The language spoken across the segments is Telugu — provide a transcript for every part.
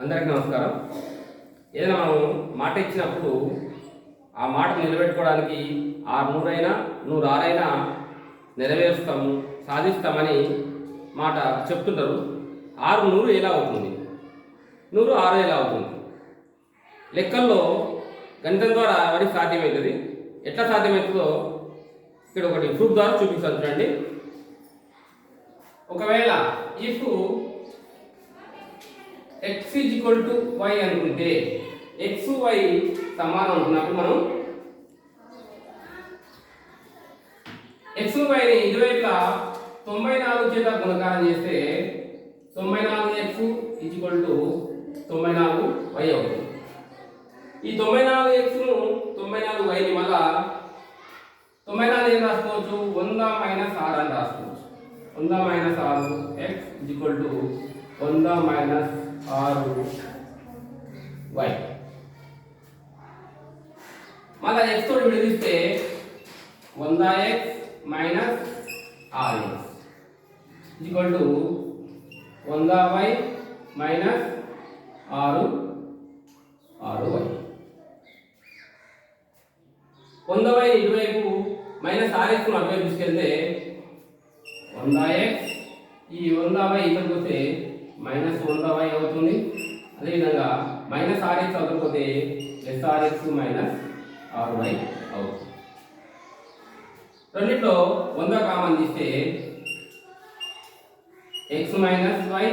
అందరికీ నమస్కారం. ఏదైనా మనం మాట ఇచ్చినప్పుడు ఆ మాట నిలబెట్టుకోవడానికి ఆరు నూరైనా నూరు ఆరైనా నెరవేరుస్తాము సాధిస్తామని మాట చెప్తుంటారు. ఆరు నూరు ఎలా అవుతుంది? నూరు ఆరు ఎలా అవుతుంది? లెక్కల్లో గణితం ద్వారా వరి సాధ్యమవుతుంది ఎట్లా సాధ్యమవుతుందో ఇక్కడ ఒకటి ప్రూఫ్ ద్వారా చూపిస్తాను చూడండి. ఒకవేళ if x is equal to y అనుకుంటే ఎక్స్ వై సమానం అనుకున్నప్పుడు మనం ఎక్స్ వైని ఇరువైపులా తొంభై నాలుగు చేత గుణకారం చేస్తే తొంభై నాలుగు ఎక్స్ ఈజ్ ఈక్వల్ టు తొంభై నాలుగు వై అవుతుంది. ఈ తొంభై నాలుగు ఎక్స్ను తొంభై నాలుగు వైని మళ్ళా తొంభై నాలుగు ఏం రాసుకోవచ్చు? వంద మైనస్ ఆరు అని రాసుకోవచ్చు. వంద మైనస్ ఆరు ఎక్స్ ఈజ్ ఈక్వల్ టు వంద మైనస్ ఆరు వై. మళ్ళా ఎక్స్ తోటి విడదీస్తే వంద ఎక్స్ మైనస్ ఆరు. ఎక్స్ ఈక్వల్ టు వంద వై మైనస్ ఆరు ఆరు వై. వంద వై ఇటువైపు మైనస్ ఆర్ ఎక్స్ అటువైపు తీసుకెళ్తే వంద ఎక్స్ ఈ వంద వై ఇక్కడికి వస్తే మైనస్ వంద వై అవుతుంది. అదేవిధంగా మైనస్ ఆర్ఎక్స్ అవ్వకపోతే అవకపోతే మైనస్ ఆర్ వై అవుతుంది. రెండిట్లో వంద కామన్ తీస్తే ఎక్స్ మైనస్ వై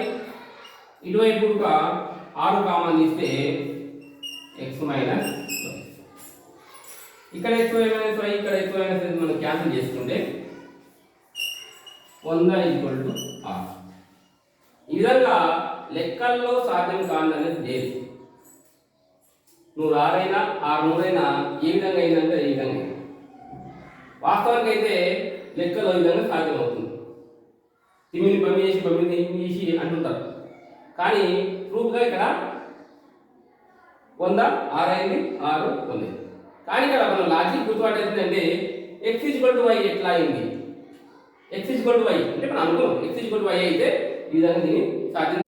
ఇటువైపు ఒక ఆరు కామన్ తీస్తే ఎక్స్ మైనస్ ఇక్కడ ఎక్స్ మైనస్ వై ఇక్కడ ఎక్స్ వై మైనస్ మనం క్యాన్సిల్ చేసుకుంటే వంద ఈక్వల్ టు ఆరు. ఈ విధంగా లెక్కల్లో సాధ్యం కాదనేది లేదు. నువ్వు ఆరైనా ఆరు నూరైనా ఏ విధంగా అయిందంటే ఈ విధంగా వాస్తవానికి అయితే లెక్కలో ఈ విధంగా సాధ్యం అవుతుంది తిమ్మిని బమ్మి చేసి పంపిని తీసి అంటుంటారు. కానీ ప్రూఫ్గా ఇక్కడ వంద ఆరు ఆరు ఉంది కానీ ఇక్కడ మనం లాజిక్ గుర్తుపట్టేందంటే ఎక్స్ ఈజ్వల్ వై ఎట్లా అయింది? ఎక్స్ ఈజ్వల్ వై అంటే మనం అనుకున్నాం ఎక్స్ ఈజ్వల్ వై అయితే ఈ విధంగా దీన్ని సాధ్యం